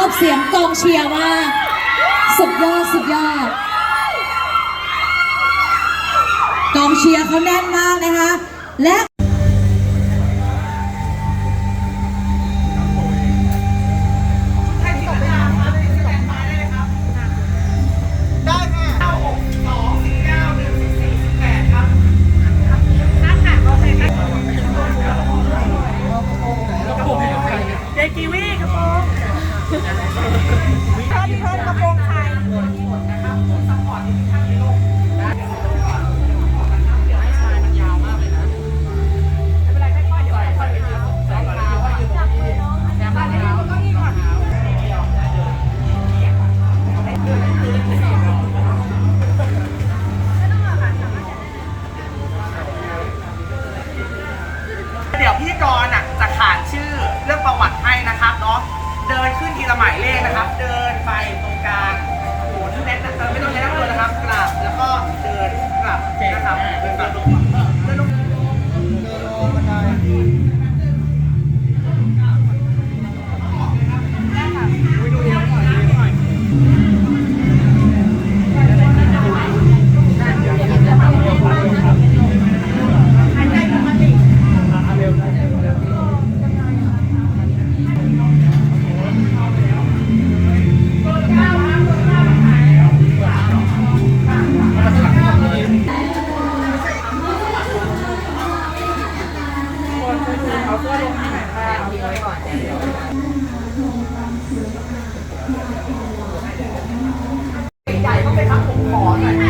อบเสียงกองเชียร์มาก สุดยอด สุดยอด กองเชียร์เขาแน่นมากนะคะ และ ใหญ่ก็ไปพักผมขอหน่อย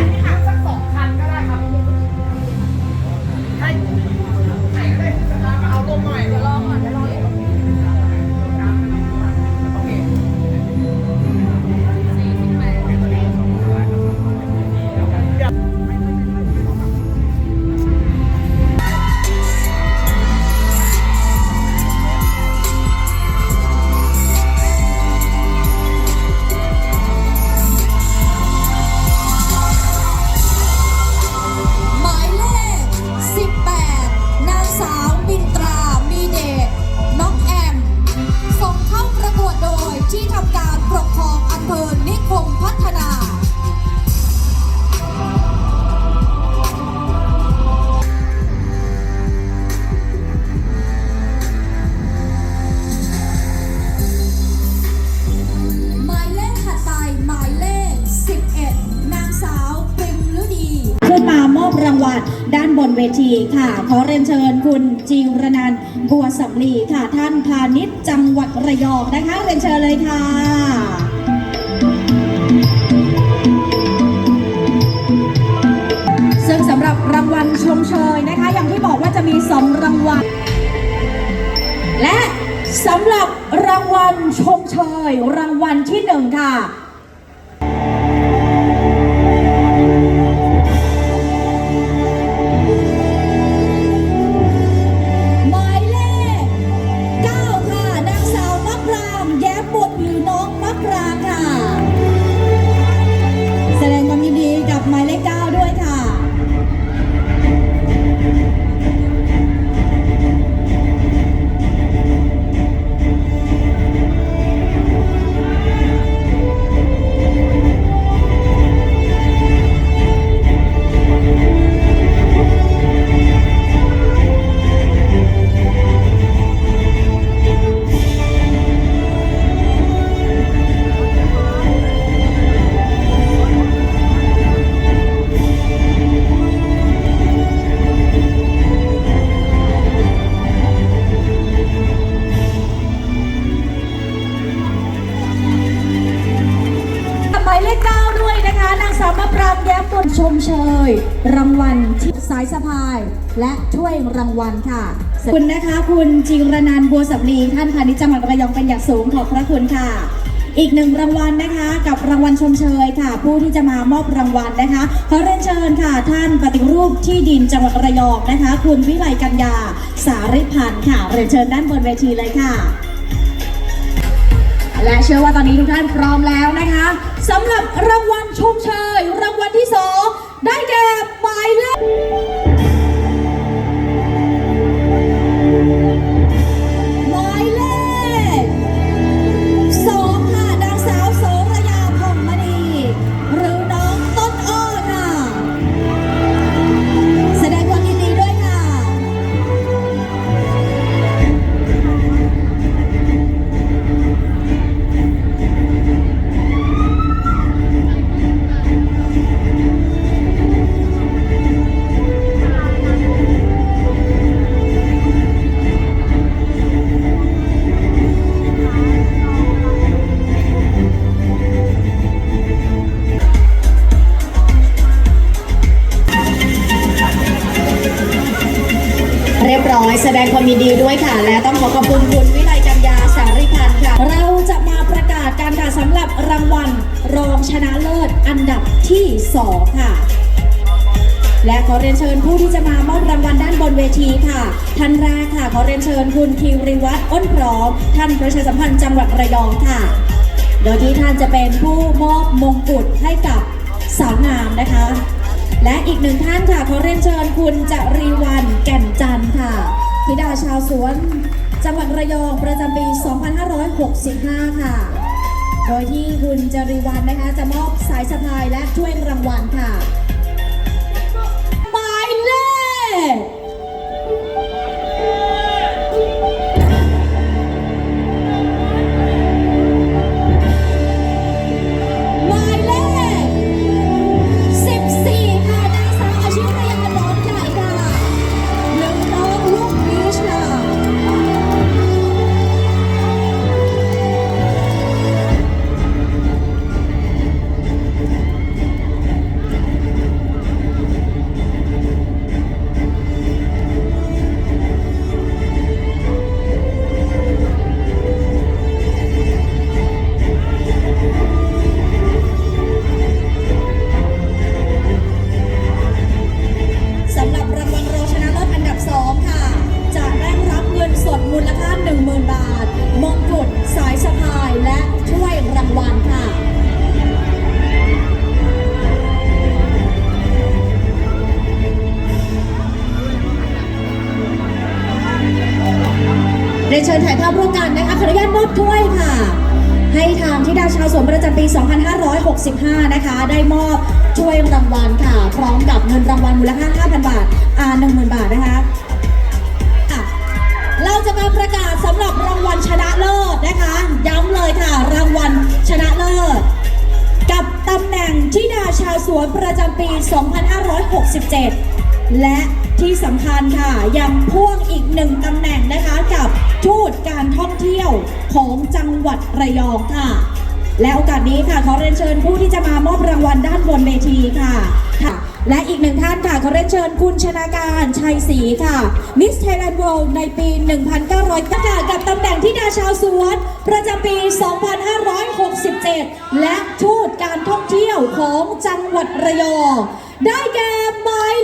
เวทีค่ะ ขอเรียนเชิญคุณจิรนันบัวสำลีค่ะ ท่านพาณิชย์จังหวัดระยองนะคะ เรียนเชิญเลยค่ะซึ่งสำหรับรางวัลชมเชยนะคะ อย่างที่บอกว่าจะมีสองรางวัล และสำหรับรางวัลชมเชย รางวัลที่หนึ่งค่ะ รางแย้มบุญชมเชย รางวัลที่สายสะพาย และถ้วยรางวัลค่ะคุณนะคะ คุณจิรนันบัวสับลีท่านพาณิจังหวัดระยองเป็นอย่างสูงขอบพระคุณค่ะ อีกหนึ่งรางวัลนะคะ กับรางวัลชมเชยค่ะ ผู้ที่จะมามอบรางวัลนะคะขอเรียนเชิญค่ะ ท่านปฏิรูปที่ดินจังหวัดระยองนะคะ คุณวิไลกัญญาสาริพันธ์ค่ะเรียนเชิญด้านบนเวทีเลยค่ะและเชื่อว่าตอนนี้ทุกท่านพร้อมแล้วนะคะ สำหรับรางวัลชมเชยรางวัลที่สอง ชนะเลิศอันดับที่ 2 ค่ะ และขอเรียนเชิญผู้ที่จะมามอบรางวัลด้านบนเวทีค่ะ ท่านแรกค่ะ ขอเรียนเชิญคุณคิวริวัฒน์อ้นพร้อม ท่านประชาสัมพันธ์จังหวัดระยองค่ะ โดยที่ท่านจะเป็นผู้มอบมงกุฎให้กับสาวงามนะคะ และอีกหนึ่งท่านค่ะ ขอเรียนเชิญคุณจรีวันแก่นจันทร์ค่ะธิดาชาวสวน จังหวัดระยองประจำปี 2565 ค่ะ โดยที่คุณจรีวันนะคะจะมอบสายสะพายและถ้วยรางวัลค่ะ นเชิญถ่ายภาพร่วมกันนะคะขออนุญาตมอบถ้วยค่ะ ให้ทางที่ดาชาวสวนประจำปี 2565 นะคะ ได้มอบช่วยรางวัลค่ะ พร้อมกับเงินรางวัลมูลค่า 5,000 บาท อ่า 10,000 บาทนะคะะเราจะมาประกาศสำหรับรางวัลชนะเลิศนะคะ ย้ำเลยค่ะ รางวัลชนะเลิศ กับตำแหน่งที่ดาชาวสวนประจำปี 2567 และที่สำคัญค่ะยังพ่วงอีกหนึ่งตำแหน่งนะคะกับ ทูตการท่องเที่ยวของจังหวัดระยองค่ะ และโอกาสนี้ค่ะขอเรียนเชิญผู้ที่จะมามอบรางวัลด้านบนเวทีค่ะค่ะ และอีกหนึ่งท่านค่ะขอเรียนเชิญคุณชนาการชัยศรีค่ะ Miss Thailand World ในปี 1900ประกาศกับตำแหน่งที่ดาชาวสวน ประจำปี 2567 และทูตการท่องเที่ยวของจังหวัดระยองได้แก่หมาย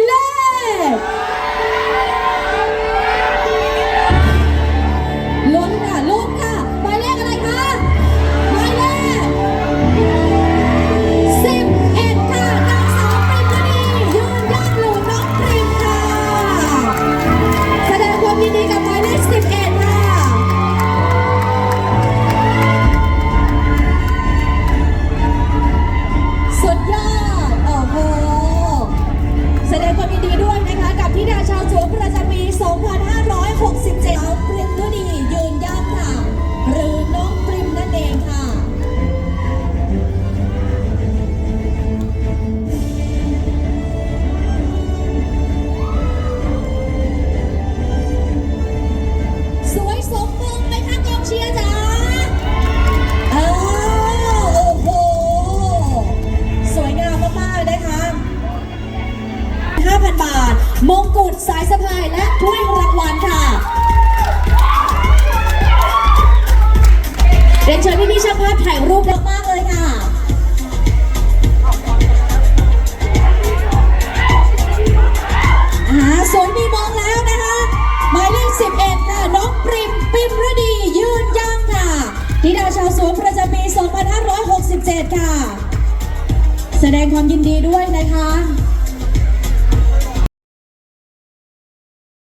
ความยินดีด้วยนะคะ